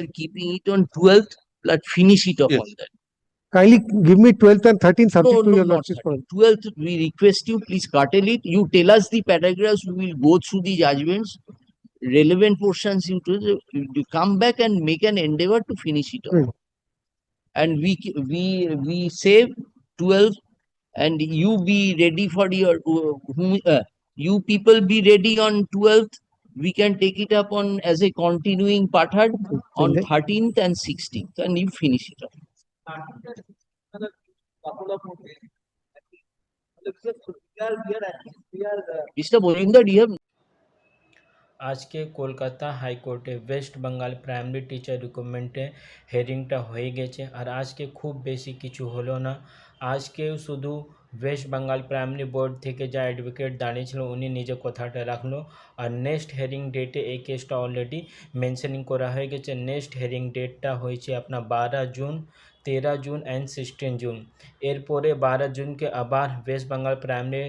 We're keeping it on twelfth, but finish it off Yes. on that. Kindly give me twelfth and thirteenth No, subject to no, your not lordship's point. Twelfth, we request you, please curtail it. You tell us the paragraphs, we will go through the judgments. Relevant portions you to, you come back and make an endeavor to finish it Hmm. off. And we, we, we save 12th and you be ready for your, uh, whom, uh, you people be ready on twelfth. We can take it up on as a continuing pathad on then- thirteenth and sixteenth and you finish it off. Mr. Bolinder, do you have আজকে কলকাতা হাইকোর্টে West Bengal primary teacher রিক্রুটমেন্টে হেয়ারিংটা হয়ে গেছে আর আজকে খুব বেশি কিছু হলো না আজকে শুধু ওয়েস্ট বেঙ্গল প্রাইমারি বোর্ড থেকে যা অ্যাডভোকেট দাঁড়িয়েছিল উনি নিজে কথাটা রাখল আর নেক্সট হেয়ারিং ডেটে এই কেসটা অলরেডি মেনশনিং করা হয়ে গেছে নেক্সট হেয়ারিং ডেটটা হয়েছে আপনার বারো জুন তেরো জুন অ্যান্ড সিক্সটিন জুন এরপরে বারো জুনকে আবার West Bengal primary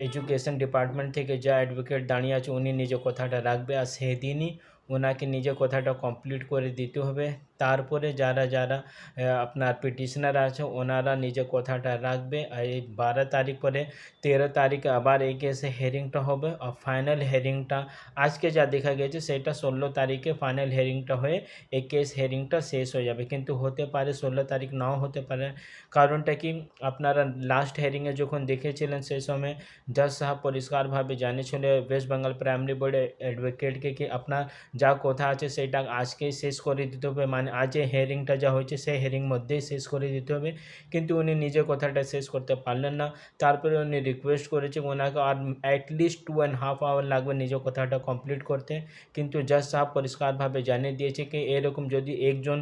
education department থেকে যা অ্যাডভোকেট দাঁড়িয়ে আছে উনি নিজে কথাটা রাখবে আর সেদিনই ওনাকে নিজে কথাটা কমপ্লিট করে দিতে হবে তারপরে যারা যারা আহ, আপনার পিটিশনার আছে ওনারা নিজে কথাটা রাখবে। আর এই বারো তারিখ পরে তেরো তারিখে আবার এই কেসে হেয়ারিংটা হবে। আর ফাইনাল হেয়ারিংটা আজকে যা দেখা গেছে সেটা ষোলো তারিখে ফাইনাল হেয়ারিংটা হয়ে এই কেস হেয়ারিংটা শেষ হয়ে যাবে। কিন্তু হতে পারে ষোলো তারিখ নাও হতে পারে। কারণটা কি? আপনারা লাস্ট হেয়ারিংয়ে যখন দেখেছিলেন সেই সময় জজ সাহেব পরিষ্কারভাবে জানিয়েছিল ওয়েস্ট বেঙ্গল প্রাইমারি বোর্ডের অ্যাডভোকেটকে কি আপনার যা কথা আছে সেটা আজকেই শেষ করে দিতে হবে? মানে আজ যে হেয়ারিংটা যা হয়েছে, সেই হেয়ারিং মধ্যেই শেষ করে দিতে হবে। কিন্তু উনি নিজে কথাটা শেষ করতে পারলেন না। তারপরে উনি রিকোয়েস্ট করেছে ওনাকে আর at least two and half hour লাগবে নিজে কথাটা কমপ্লিট করতে। কিন্তু জাজ সাহেব পরিষ্কারভাবে জানিয়ে দিয়েছে কি, এরকম যদি একজন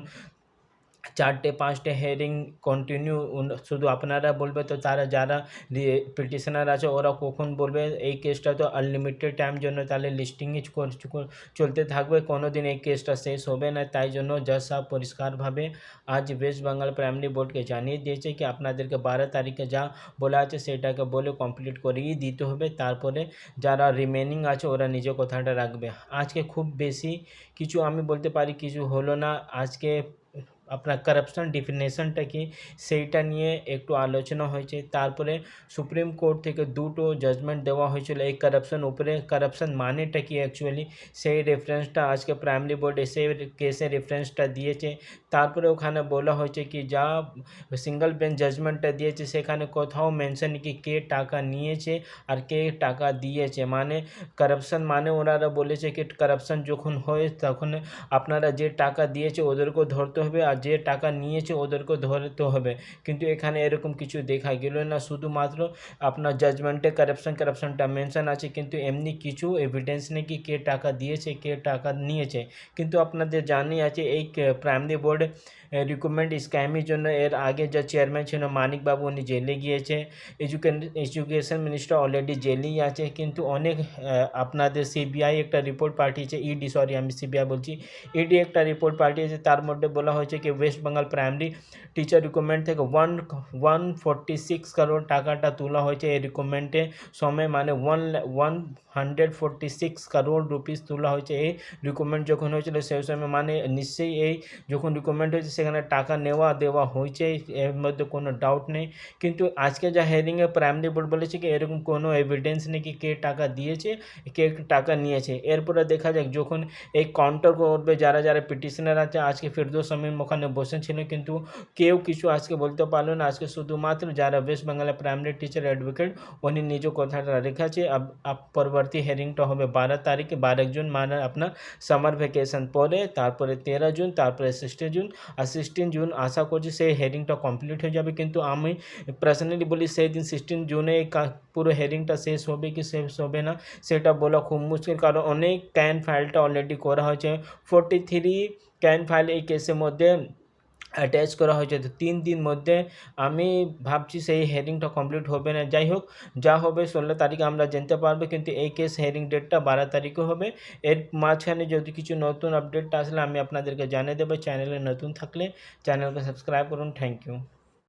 চারটে, পাঁচটে হেয়ারিং কন্টিনিউ শুধু আপনারা বলবে তো তারা যারা পিটিশনার আছে ওরা কখন বলবে? এই কেসটা তো আনলিমিটেড টাইম জন্য তাহলে লিস্টিংই চলতে থাকবে। কোনো দিন এই কেসটা শেষ হবে না, তাই জন্য সাহেব পরিষ্কারভাবে আজ ওয়েস্ট বেঙ্গল প্রাইমারি বোর্ডকে জানিয়ে দিয়েছে কি আপনাদেরকে বারো তারিখে যা বলা আছে সেটাকে বলে কমপ্লিট করিয়ে দিতে হবে। তারপরে যারা রিমেনিং আছে ওরা নিজে কথাটা রাখবে। আজকে খুব বেশি কিছু আমি বলতে পারি, কিছু হলো না। আজকে আপনার কারাপশন ডিফিনেশনটা কি সেইটা নিয়ে একটু আলোচনা হয়েছে তারপরে সুপ্রিম কোর্ট থেকে দুটো জাজমেন্ট দেওয়া হয়েছিল এই কারাপশন উপরে কারাপশন মানেটা কি অ্যাকচুয়ালি সেই রেফারেন্সটা আজকে প্রাইমারি বোর্ড এসে কেসে রেফারেন্সটা দিয়েছে তারপরে ওখানে বলা হয়েছে কি যা সিঙ্গেল বেঞ্চ জাজমেন্টটা দিয়েছে সেখানে কোথাও মেনশন কি কে টাকা নিয়েছে আর কে টাকা দিয়েছে মানে কারাপশন মানে ওনারা বলেছে কি কারাপশন যখন হয় তখন আপনারা যে টাকা দিয়েছে ওদেরকেও ধরতে হবে যে টাকা নিয়েছে ওদেরকেও ধরতে হবে। কিন্তু এখানে এরকম কিছু দেখা গেল না। শুধুমাত্র আপনার জাজমেন্টে কারাপশন কারাপশনটা মেনশন আছে। কিন্তু এমনি কিছু এভিডেন্স নেই কি কে টাকা দিয়েছে, কে টাকা নিয়েছে। কিন্তু আপনাদের জানি আছে, এই প্রাইমারি বোর্ড রিক্রুটমেন্ট স্ক্যামের জন্য এর আগে যা চেয়ারম্যান ছিল মানিক বাবু উনি জেলে গিয়েছে। এডুকেশন মিনিস্টার অলরেডি জেলেই আছে। কিন্তু অনেক আপনাদের সিবিআই একটা রিপোর্ট পাঠিয়েছে। ইডি সরি আমি সিবিআই বলছি। ইডি একটা রিপোর্ট পাঠিয়েছে। তার মধ্যে বলা হয়েছে কি West Bengal primary teacher recruitment থেকে one one forty six crore টাকাটা তোলা হয়েছে এই রিক্রুটমেন্টে সময় মানে one one hundred forty six crore rupees তোলা হয়েছে এই রিক্রুটমেন্ট যখন হয়েছিল সেই সময় মানে নিশ্চয়ই এই যখন রিক্রুটমেন্ট হয়েছে সেখানে টাকা নেওয়া দেওয়া হয়েছে এর মধ্যে কোনো ডাউট নেই কিন্তু আজকে যা হেয়ারিংয়ে প্রাইমারি বোর্ড বলেছে কি এরকম কোনো এভিডেন্স নেই কি কে টাকা দিয়েছে কে টাকা নিয়েছে এরপরে দেখা যাক যখন এই কাউন্টার করবে যারা যারা পিটিশনার আছে আজকে ফিরদোস আমিন ওখানে বসেছিল কিন্তু কেউ কিছু আজকে বলতে পারল না। আজকে শুধুমাত্র যারা ওয়েস্ট বেঙ্গলের প্রাইমারি টিচার অ্যাডভোকেট উনি নিজ কথাটা রেখেছে। পরবর্তী হেয়ারিংটা হবে বারো তারিখে। বারো জুন মানে আপনার সামার ভ্যাকেশন পরে, তারপরে তেরো জুন, তারপরে সিক্সটিন জুন। আর সিক্সটিন জুন আশা করছি সেই হেয়ারিংটা কমপ্লিট হয়ে যাবে। কিন্তু আমি পার্সোনালি বলি সেই দিন সিক্সটিন জুনে পুরো হেয়ারিংটা শেষ হবে কি শেষ হবে না, সেটা বলা খুব মুশকিল। কারণ অনেক ক্যান ফাইলটা অলরেডি করা হয়েছে। ফোর্টি থ্রি ক্যান ফাইল এই কেসের মধ্যে অ্যাটাচ করা হয়েছে। তো তিন দিন মধ্যে আমি ভাবছি সেই হেয়ারিংটা কমপ্লিট হবে না। যাই হোক, যা হবে ষোলো তারিখে আমরা জানতে পারব, কিন্তু এই কেস হেয়ারিং ডেটটা বারো তারিখে হবে। এর মাঝখানে যদি কিছু নতুন আপডেট আসলে আমি আপনাদেরকে জানিয়ে দেবো। চ্যানেলে নতুন থাকলে চ্যানেলকে সাবস্ক্রাইব করুন। Thank you